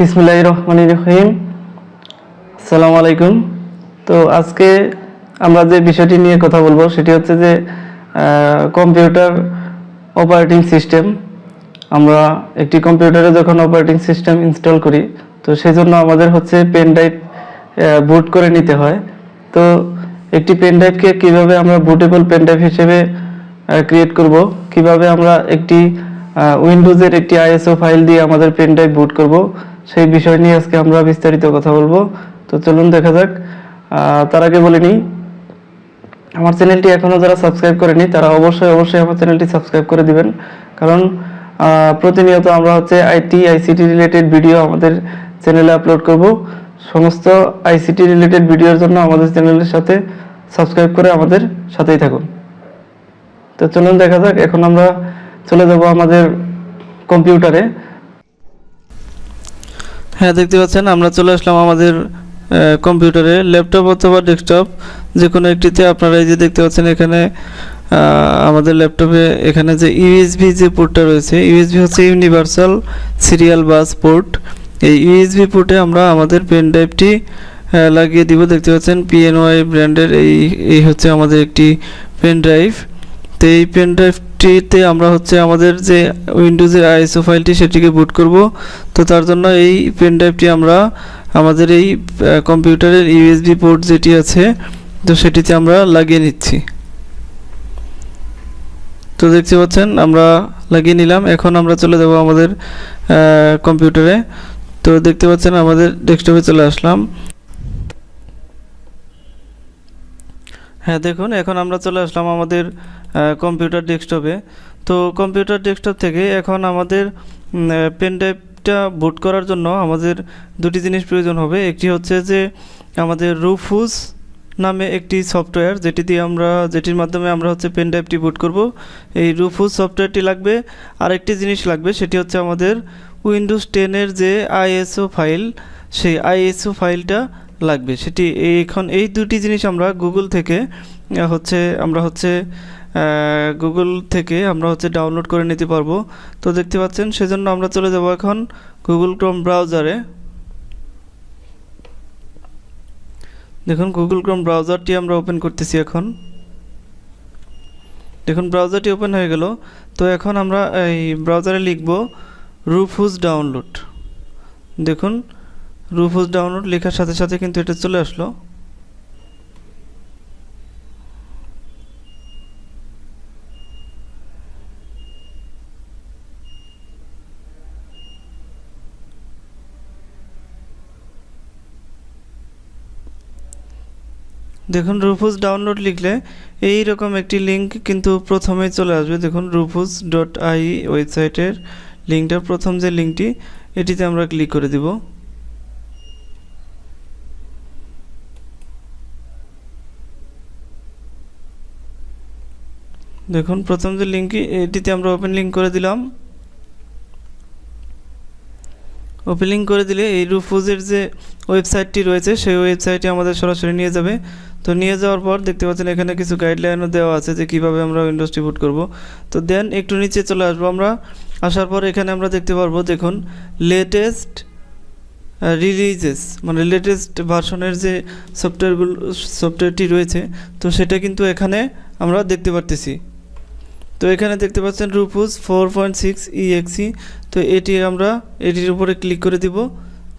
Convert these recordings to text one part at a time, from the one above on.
বিসমুল্লাহ রহমান রহিম। আলাইকুম। তো আজকে আমরা যে বিষয়টি নিয়ে কথা বলব, সেটি হচ্ছে যে কম্পিউটার অপারেটিং সিস্টেম। আমরা একটি কম্পিউটারে যখন অপারেটিং সিস্টেম ইনস্টল করি, তো সেজন্য আমাদের হচ্ছে পেন ড্রাইভ বুট করে নিতে হয়। তো একটি পেন ড্রাইভকে কীভাবে আমরা বুটেবল পেন ড্রাইভ হিসেবে ক্রিয়েট করব, কীভাবে আমরা একটি উইন্ডোজের একটি আইএসও ফাইল দিয়ে আমাদের পেন ড্রাইভ বুট করব সেই বিষয় নিয়ে আজকে আমরা বিস্তারিত কথা বলব। তো চলুন দেখা যাক। তার আগে বলে নিই, আমার চ্যানেলটি এখনও যারা সাবস্ক্রাইব করেনি, তারা অবশ্যই অবশ্যই আমার চ্যানেলটি সাবস্ক্রাইব করে দিবেন। কারণ প্রতিনিয়ত আমরা হচ্ছে আইটি আইসিটি রিলেটেড ভিডিও আমাদের চ্যানেলে আপলোড করব। সমস্ত আইসিটি রিলেটেড ভিডিওর জন্য আমাদের চ্যানেলের সাথে সাবস্ক্রাইব করে আমাদের সাথেই থাকুন। তো চলুন দেখা যাক, এখন আমরা চলে যাব আমাদের কম্পিউটারে। হ্যাঁ দেখতে পাচ্ছেন, আমরা চলে আসলাম আমাদের কম্পিউটারে, ল্যাপটপ অথবা ডেস্কটপ যে কোনো একটিতে আপনারা এই যে দেখতে পাচ্ছেন এখানে আমাদের ল্যাপটপে এখানে যে ইউএসবি যে পোর্টটা রয়েছে, ইউএসবি হচ্ছে ইউনিভার্সাল সিরিয়াল বাস পোর্ট। এই ইউএসবি পোর্টে আমরা আমাদের পেন ড্রাইভটি লাগিয়ে দিব, দেখতে পাচ্ছেন, পিএনওয়াই ব্র্যান্ডের এই এই হচ্ছে আমাদের একটি পেন ড্রাইভ। তো এই পেন ড্রাইভটিতে আমরা হচ্ছে আমাদের যে উইন্ডোজের আইএসও ফাইলটি সেটিকে বুট করব। তো তার জন্য এই পেন ড্রাইভটি আমরা আমাদের এই কম্পিউটারের ইউএসবি পোর্ট যেটি আছে, তো সেটিতে আমরা লাগিয়ে নিচ্ছি। তো দেখতে পাচ্ছেন, আমরা লাগিয়ে নিলাম। এখন আমরা চলে যাব আমাদের কম্পিউটারে তো দেখতে পাচ্ছেন, আমাদের ডেস্কটপে চলে আসলাম। হ্যাঁ দেখুন, এখন আমরা চলে আসলাম আমাদের কম্পিউটার ডেস্কটপে তো কম্পিউটার ডেস্কটপ থেকে এখন আমাদের পেন ড্রাইভটা বুট করার জন্য আমাদের দুটি জিনিস প্রয়োজন হবে। একটি হচ্ছে যে আমাদের রুফুস নামে একটি সফটওয়্যার যেটি দিয়ে আমরা, যেটির মাধ্যমে আমরা হচ্ছে পেন ড্রাইভটি বুট করব। এই রুফুস সফটওয়্যারটি লাগবে। আরেকটি জিনিস লাগবে, সেটি হচ্ছে আমাদের উইন্ডোজ টেনের যে আইএসও ফাইল সেই আইএসও ফাইলটা লাগবে। সেটি এখন এই দুটি জিনিস আমরা গুগল থেকে হচ্ছে, আমরা হচ্ছে গুগল থেকে আমরা হচ্ছে ডাউনলোড করে নিতে পারব। তো দেখতে পাচ্ছেন, সেজন্য আমরা চলে যাব এখন গুগল ক্রোম ব্রাউজারে দেখুন গুগল ক্রোম ব্রাউজারটি আমরা ওপেন করতেছি এখন। দেখুন ব্রাউজারটি ওপেন হয়ে গেল। তো এখন আমরা এই ব্রাউজারে লিখব রুফুজ ডাউনলোড দেখুন রুফুজ ডাউনলোড লেখার সাথে সাথে কিন্তু এটা চলে আসলো। দেখুন রুফুস ডাউনলোড লিখলে এই রকম একটি লিঙ্ক কিন্তু প্রথমে চলে আসবে। দেখুন রুফুস ডট আই ওয়েবসাইটের লিঙ্কটা প্রথম যে লিঙ্কটি এটিতে আমরা ক্লিক করে দিব। দেখুন, প্রথম যে লিঙ্কটি এটিতে আমরা ওপেন লিঙ্ক করে দিলাম। ওপেন করে দিলে এই রুফুজের যে ওয়েবসাইটটি রয়েছে, সেই ওয়েবসাইটে আমাদের সরাসরি নিয়ে যাবে। তো নিয়ে যাওয়ার পর দেখতে পাচ্ছেন এখানে কিছু গাইডলাইনও দেওয়া আছে যে কীভাবে আমরা উইন্ডোজ বুট করব। তো দেন একটু নিচে চলে আসব আমরা। আসার পর এখানে আমরা দেখতে পারব, দেখুন লেটেস্ট রিলিজেস মানে লেটেস্ট ভার্সনের যে সফটওয়্যারগুলো সফটওয়্যারটি রয়েছে, তো সেটা কিন্তু এখানে আমরা দেখতে পারতেছি। তো এখানে দেখতে পাচ্ছেন Rufus four point six EXE তো এটি আমরা, এটির উপরে ক্লিক করে দিব।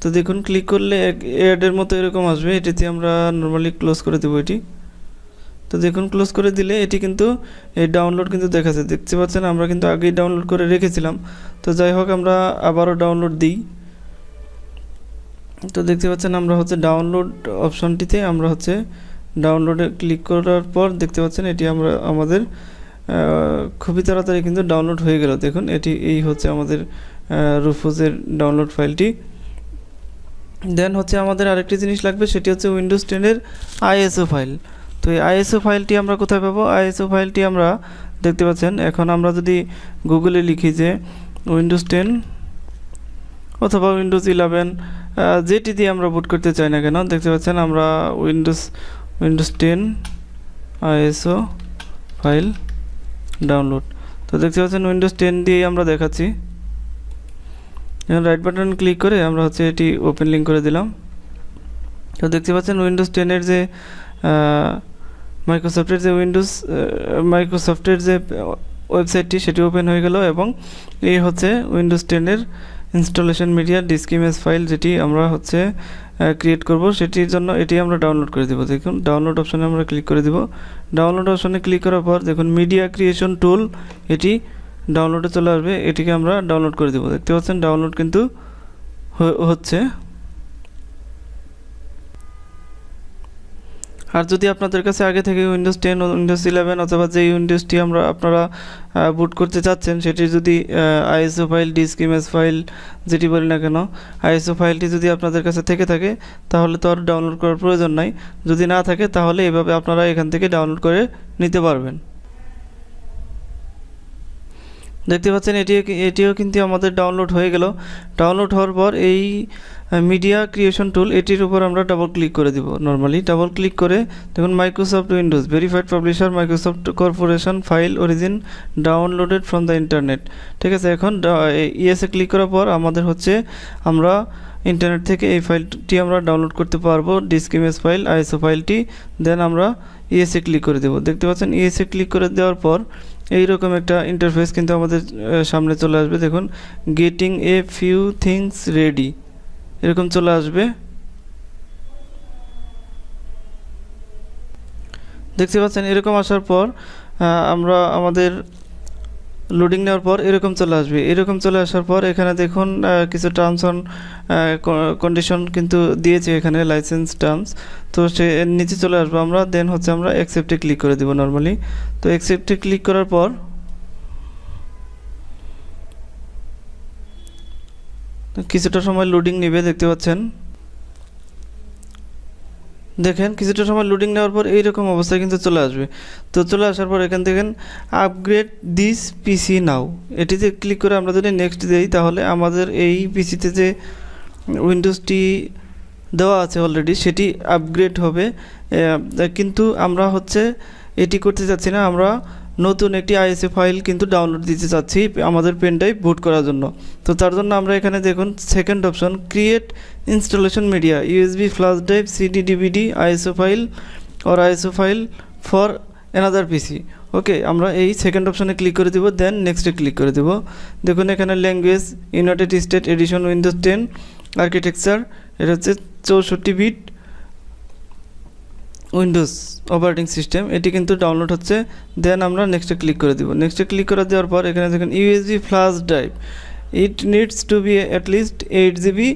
তো দেখুন, ক্লিক করলে অ্যাডের মতো এরকম আসবে। এটিতে আমরা নর্মালি ক্লোজ করে দেবো এটি। তো দেখুন ক্লোজ করে দিলে এটি কিন্তু, এই ডাউনলোড কিন্তু দেখাচ্ছে। দেখতে পাচ্ছেন, আমরা কিন্তু আগেই ডাউনলোড করে রেখেছিলাম। তো যাই হোক, আমরা আবারও ডাউনলোড দিই। তো দেখতে পাচ্ছেন, আমরা হচ্ছে ডাউনলোড অপশনটিতে আমরা হচ্ছে ডাউনলোডে ক্লিক করার পর দেখতে পাচ্ছেন, এটি আমরা, আমাদের খুবই তাড়াতাড়ি কিন্তু ডাউনলোড হয়ে গেল। দেখুন, এটি, এই হচ্ছে আমাদের রুফোজের ডাউনলোড ফাইলটি দেন হচ্ছে আমাদের আরেকটি জিনিস লাগবে, সেটি হচ্ছে উইন্ডোজ টেনের আইএসও ফাইল তো এই আইএসও ফাইলটি আমরা কোথায় পাবো? আইএসও ফাইলটি আমরা দেখতে পাচ্ছেন, এখন আমরা যদি গুগলে লিখি যে উইন্ডোজ টেন অথবা উইন্ডোজ ইলেভেন যেটি দিয়ে আমরা বুট করতে চাই না কেন, দেখতে পাচ্ছেন আমরা Windows Windows ten ISO file download তো দেখতে পাচ্ছেন উইন্ডোজ টেন দিয়েই আমরা দেখাচ্ছি। এখন রাইট বাটন ক্লিক করে আমরা হচ্ছে এটি ওপেন লিঙ্ক করে দিলাম। তো দেখতে পাচ্ছেন উইন্ডোজ টেনের যে মাইক্রোসফটের যে উইন্ডোজ মাইক্রোসফটের যে ওয়েবসাইটটি সেটি ওপেন হয়ে গেল এবং এই হচ্ছে উইন্ডোজ টেনের installation media disk image file যেটি আমরা হচ্ছে ক্রিয়েট করব, সেটির জন্য এটি আমরা ডাউনলোড করে দেবো। দেখুন ডাউনলোড অপশানে আমরা ক্লিক করে দেব। ডাউনলোড অপশানে ক্লিক করার পর দেখুন মিডিয়া ক্রিয়েশন টুল এটি ডাউনলোডে চলে আসবে। এটিকে আমরা ডাউনলোড করে দেবো। দেখতে পাচ্ছেন ডাউনলোড কিন্তু হচ্ছে। আর যদি আপনাদের কাছে আগে থেকে উইন্ডোজ টেন উইন্ডোজ ইলেভেন অথবা যে উইন্ডোজটি আমরা আপনারা বুট করতে চাচ্ছেন সেটি যদি ISO file disk image file যেটি বলি না কেন আইএসও ফাইলটি যদি আপনাদের কাছে থেকে থাকে, তাহলে তো আর ডাউনলোড করার প্রয়োজন নাই। যদি না থাকে, তাহলে এভাবে আপনারা এখান থেকে ডাউনলোড করে নিতে পারবেন। দেখতে পাচ্ছেন এটি এটিও কিন্তু আমাদের ডাউনলোড হয়ে গেল। ডাউনলোড হওয়ার পর এই মিডিয়া ক্রিয়েশন টুল এটির উপর আমরা ডাবল ক্লিক করে দিব নর্মালি ডাবল ক্লিক করে দেখুন Microsoft Windows verified publisher Microsoft corporation file origin downloaded from the internet ঠিক আছে, এখন ইএসএ ক্লিক করার পর আমাদের হচ্ছে আমরা ইন্টারনেট থেকে এই ফাইলটি আমরা ডাউনলোড করতে পারব ডিস্ক ইমেজ ফাইল আইএসও ফাইলটি দেন আমরা ইএসএ ক্লিক করে দেবো। দেখতে পাচ্ছেন ইএসএ ক্লিক করে দেওয়ার পর এইরকম একটা ইন্টারফেস কিন্তু আমাদের সামনে চলে আসবে। দেখুন getting a few things ready এরকম চলে আসবে। দেখতে পাচ্ছেন, এরকম আসার পর আমরা আমাদের লোডিং নেওয়ার পর এরকম চলে আসবে। এরকম চলে আসার পর এখানে দেখুন কিছু টার্মস অন কন্ডিশন কিন্তু দিয়েছে এখানে লাইসেন্স টার্মস তো সে নিচে চলে আসব আমরা দেন হচ্ছে আমরা অ্যাকসেপ্টে ক্লিক করে দেবো নর্মালি তো অ্যাকসেপ্টে ক্লিক করার পর কিছুটা সময় লোডিং নেবে, দেখতে পাচ্ছেন। দেখেন কিছুটা সময় লোডিং নেওয়ার পর এইরকম অবস্থায় কিন্তু চলে আসবে। তো চলে আসার পর এখান থেকে আপগ্রেড দিস পিসি নাও এটিতে ক্লিক করে আমরা যদি নেক্সট দিই, তাহলে আমাদের এই পিসিতে যে উইন্ডোজটি দেওয়া আছে অলরেডি সেটি আপগ্রেড হবে। কিন্তু আমরা হচ্ছে এটি করতে চাচ্ছি না, আমরা নতুন একটি আইএসএ ফাইল কিন্তু ডাউনলোড দিতে চাচ্ছি আমাদের পেন ড্রাইভ বুট করার জন্য। তো তার জন্য আমরা এখানে দেখুন second option create installation media USB flash drive CD DVD ISO file or ISO file for another PC okay আমরা এই সেকেন্ড অপশনে ক্লিক করে দেবো দেন নেক্সটে ক্লিক করে দেবো। দেখুন এখানে language United State edition Windows ten architecture এটা হচ্ছে চৌষট্টি বিট উইন্ডোজ অপারেটিং সিস্টেম, এটি কিন্তু ডাউনলোড হচ্ছে। দেন আমরা নেক্সটে ক্লিক করে দেবো। নেক্সটে ক্লিক করে দেওয়ার পর এখানে দেখেন USB flash drive it needs to be at least eight GB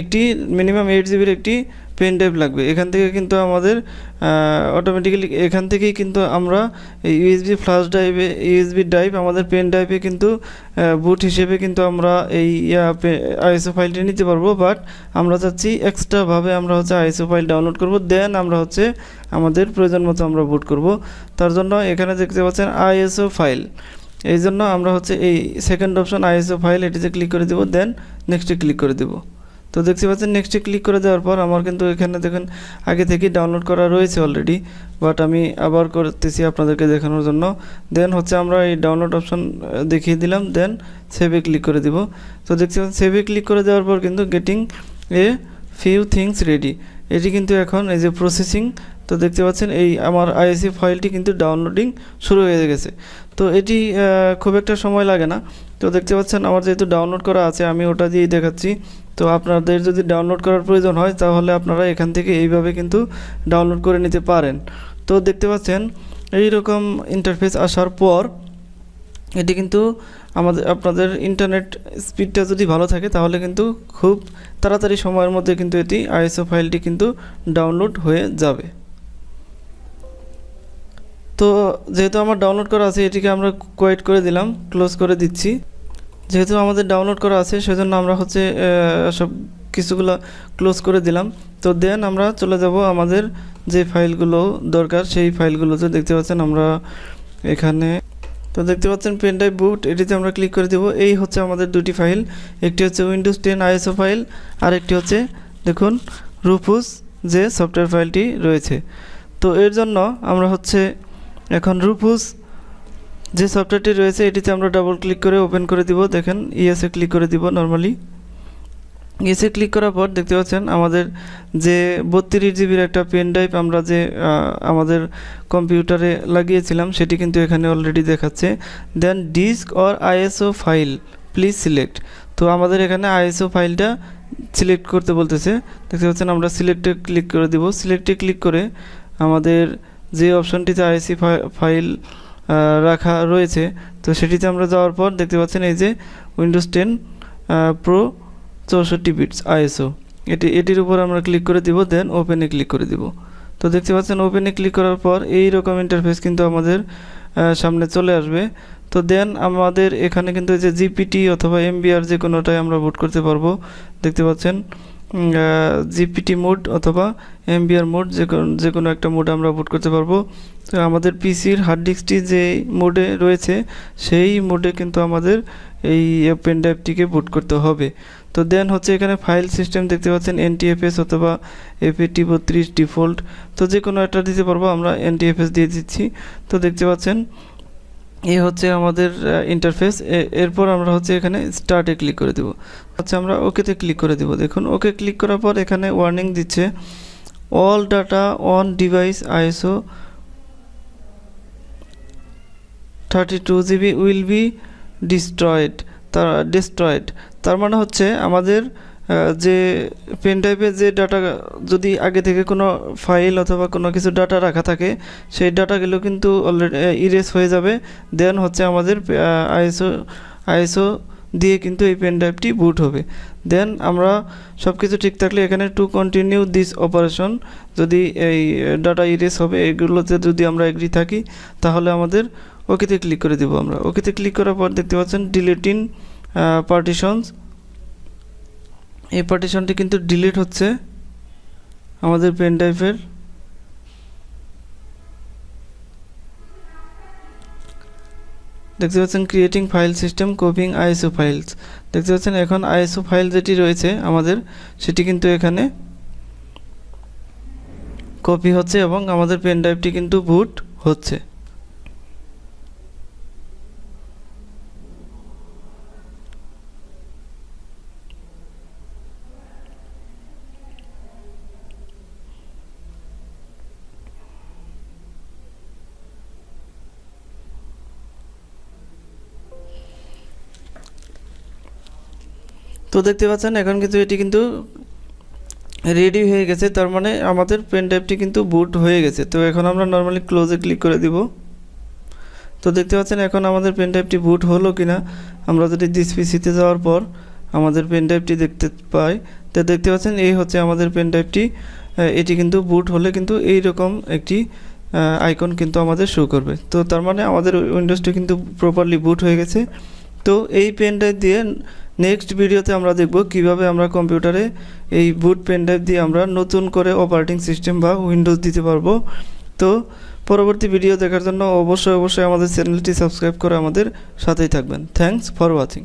একটি মিনিমাম এইট জিবির একটি পেন ড্রাইভ লাগবে। এখান থেকে কিন্তু আমাদের অটোমেটিক্যালি এখান থেকেই কিন্তু আমরা ইউএসবি ফ্লাশ ড্রাইভে ইউএসবি ড্রাইভ আমাদের পেন ড্রাইভে কিন্তু বুট হিসেবে কিন্তু আমরা এই আইএসও ফাইলটি নিতে পারব। বাট আমরা চাচ্ছি এক্সট্রাভাবে আমরা হচ্ছে আইএসও ফাইল ডাউনলোড করব। দেন আমরা হচ্ছে আমাদের প্রয়োজন মতো আমরা বুট করব। তার জন্য এখানে দেখতে পাচ্ছেন আইএসও ফাইল এই জন্য আমরা হচ্ছে এই সেকেন্ড অপশন আইএসও ফাইল এটিতে ক্লিক করে দেবো। দেন নেক্সটে ক্লিক করে দেবো। তো দেখতে পাচ্ছেন নেক্সটে ক্লিক করে দেওয়ার পর আমার কিন্তু এখানে দেখেন, আগে থেকেই ডাউনলোড করা রয়েছে অলরেডি বাট আমি আবার করতেছি আপনাদেরকে দেখানোর জন্য। দেন হচ্ছে আমরা এই ডাউনলোড অপশন দেখিয়ে দিলাম দেন সেভে ক্লিক করে দিব। তো দেখতে পাচ্ছেন সেভে ক্লিক করে দেওয়ার পর কিন্তু getting a few things ready এটি কিন্তু এখন এই যে প্রসেসিং তো দেখতে পাচ্ছেন এই আমার আইএসি ফাইলটি কিন্তু ডাউনলোডিং শুরু হয়ে গেছে। তো এটি খুব একটা সময় লাগে না। তো দেখতে পাচ্ছেন, আমার যেহেতু ডাউনলোড করা আছে, আমি ওটা দিয়েই দেখাচ্ছি। তো আপনাদের যদি ডাউনলোড করার প্রয়োজন হয়, তাহলে আপনারা এখান থেকে এইভাবে কিন্তু ডাউনলোড করে নিতে পারেন। তো দেখতে পাচ্ছেন এই রকম ইন্টারফেস আসার পর এটি কিন্তু আমাদের, আপনাদের ইন্টারনেট স্পিডটা যদি ভালো থাকে, তাহলে কিন্তু খুব তাড়াতাড়ি সময়ের মধ্যে কিন্তু এটি আইএসও ফাইলটি কিন্তু ডাউনলোড হয়ে যাবে। তো যেহেতু আমার ডাউনলোড করা আছে, এটিকে আমরা কোয়াইট করে দিলাম ক্লোজ করে দিচ্ছি। যেহেতু আমাদের ডাউনলোড করা আছে, সেজন্য আমরা হচ্ছে সব কিছুগুলো ক্লোজ করে দিলাম। তো দেন আমরা চলে যাব আমাদের যে ফাইলগুলো দরকার, সেই ফাইলগুলোতে দেখতে পাচ্ছেন আমরা এখানে, তো দেখতে পাচ্ছেন পেন ড্রাইভ বুট এটিতে আমরা ক্লিক করে দেব। এই হচ্ছে আমাদের দুটি ফাইল, একটি হচ্ছে উইন্ডোজ টেন আইএসও ফাইল, আর একটি হচ্ছে, দেখুন রুফুস যে সফটওয়্যার ফাইলটি রয়েছে। তো এর জন্য আমরা হচ্ছে, এখন রুফুস যে সফটওয়্যারটি রয়েছে, এটিতে আমরা ডাবল ক্লিক করে ওপেন করে দিব। দেখেন ইএসএ ক্লিক করে দিব নর্মালি এসে ক্লিক করার পর দেখতে পাচ্ছেন, আমাদের যে বত্রিশ জিবির একটা পেন ড্রাইভ আমরা যে আমাদের কম্পিউটারে লাগিয়েছিলাম, সেটি কিন্তু এখানে অলরেডি দেখাচ্ছে। Then disk or ISO file please select তো আমাদের এখানে আইএসও ফাইলটা সিলেক্ট করতে বলতেছে। দেখতে পাচ্ছেন, আমরা সিলেক্টে ক্লিক করে দিব। সিলেক্টে ক্লিক করে আমাদের যে অপশনটিতে আইএসি ফাইল রাখা রয়েছে। তো সেটিতে আমরা যাওয়ার পর দেখতে পাচ্ছেন এই যে উইন্ডোজ টেন প্রো চৌষট্টি বিটস আইএসও এটি, এটির উপর আমরা ক্লিক করে দিব দেন ওপেনে ক্লিক করে দিব। তো দেখতে পাচ্ছেন ওপেনে ক্লিক করার পর এই রকম ইন্টারফেস কিন্তু আমাদের সামনে চলে আসবে। তো দেন আমাদের এখানে কিন্তু এই যে জিপিটি অথবা এমবিআর যে কোনোটাই আমরা বুট করতে পারব। দেখতে পাচ্ছেন জিপিটি মোড অথবা এমবিআর মোড, যে যে কোনো একটা মোড আমরা বুট করতে পারব। তো আমাদের পিসির হার্ড ডিস্কটি যে মোডে রয়েছে, সেই মোডে কিন্তু আমাদের এই পেন ড্রাইভটিকে বুট করতে হবে। তো দেন হচ্ছে এখানে ফাইল সিস্টেম দেখতে পাচ্ছেন এনটিএফএস অথবা এফএটি বত্রিশ ডিফল্ট তো যে কোনো একটা দিতে পারব, আমরা এনটিএফএস দিয়ে দিচ্ছি। তো দেখতে পাচ্ছেন এই হচ্ছে আমাদের ইন্টারফেস এরপর আমরা হচ্ছে এখানে স্টার্টে ক্লিক করে দেব। আচ্ছা আমরা ওকেতে ক্লিক করে দেব। দেখুন ওকে ক্লিক করার পর এখানে ওয়ার্নিং দিচ্ছে all data on device ISO thirty two GB will be destroyed তার ডিস্ট্রয়েড তার মানে হচ্ছে আমাদের যে পেন ড্রাইভে যে ডাটা যদি আগে থেকে কোনো ফাইল অথবা কোনো কিছু ডাটা রাখা থাকে, সেই ডাটাগুলো কিন্তু অলরেডি ইরেজ হয়ে যাবে। দেন হচ্ছে আমাদের আইএসও আইএসও দিয়ে কিন্তু এই পেন ড্রাইভটি বুট হবে। দেন আমরা সব কিছু ঠিক থাকলে এখানে টু কন্টিনিউ দিস অপারেশন যদি এই ডাটা ইরেজ হবে, এগুলোতে যদি আমরা এগ্রি থাকি, তাহলে আমাদের ওকেতে ক্লিক করে দেবো আমরা। ওকেতে ক্লিক করার পর দেখতে পাচ্ছেন ডিলিটিং পার্টিশনস এই পার্টিশনটি কিন্তু ডিলিট হচ্ছে আমাদের পেন ড্রাইভের দেখতে পাচ্ছেন creating file system copying ISO files দেখতে পাচ্ছেন এখন আইএসও ফাইল যেটি রয়েছে আমাদের, সেটি কিন্তু এখানে কপি হচ্ছে এবং আমাদের পেন ড্রাইভটি কিন্তু বুট হচ্ছে। তো দেখতে পাচ্ছেন, এখন কিন্তু এটি কিন্তু রেডি হয়ে গেছে। তার মানে আমাদের পেন ড্রাইভটি কিন্তু বুট হয়ে গেছে। তো এখন আমরা নর্মালি ক্লোজে ক্লিক করে দিব। তো দেখতে পাচ্ছেন, এখন আমাদের পেন ড্রাইভটি বুট হলো কিনা? আমরা যদি দিস পিসিতে যাওয়ার পর আমাদের পেন ড্রাইভটি দেখতে পাই, তো দেখতে পাচ্ছেন, এই হচ্ছে আমাদের পেন ড্রাইভটি এটি কিন্তু বুট হলে কিন্তু এই রকম একটি আইকন কিন্তু আমাদের শো করবে। তো তার মানে আমাদের উইন্ডোজটি কিন্তু প্রপারলি বুট হয়ে গেছে। তো এই পেন ড্রাইভ দিয়ে নেক্সট ভিডিওতে আমরা দেখব কীভাবে আমরা কম্পিউটারে এই বুট পেন ড্রাইভ দিয়ে আমরা নতুন করে অপারেটিং সিস্টেম বা উইন্ডোজ দিতে পারব। তো পরবর্তী ভিডিও দেখার জন্য অবশ্যই অবশ্যই আমাদের চ্যানেলটি সাবস্ক্রাইব করে আমাদের সাথেই থাকবেন। Thanks for watching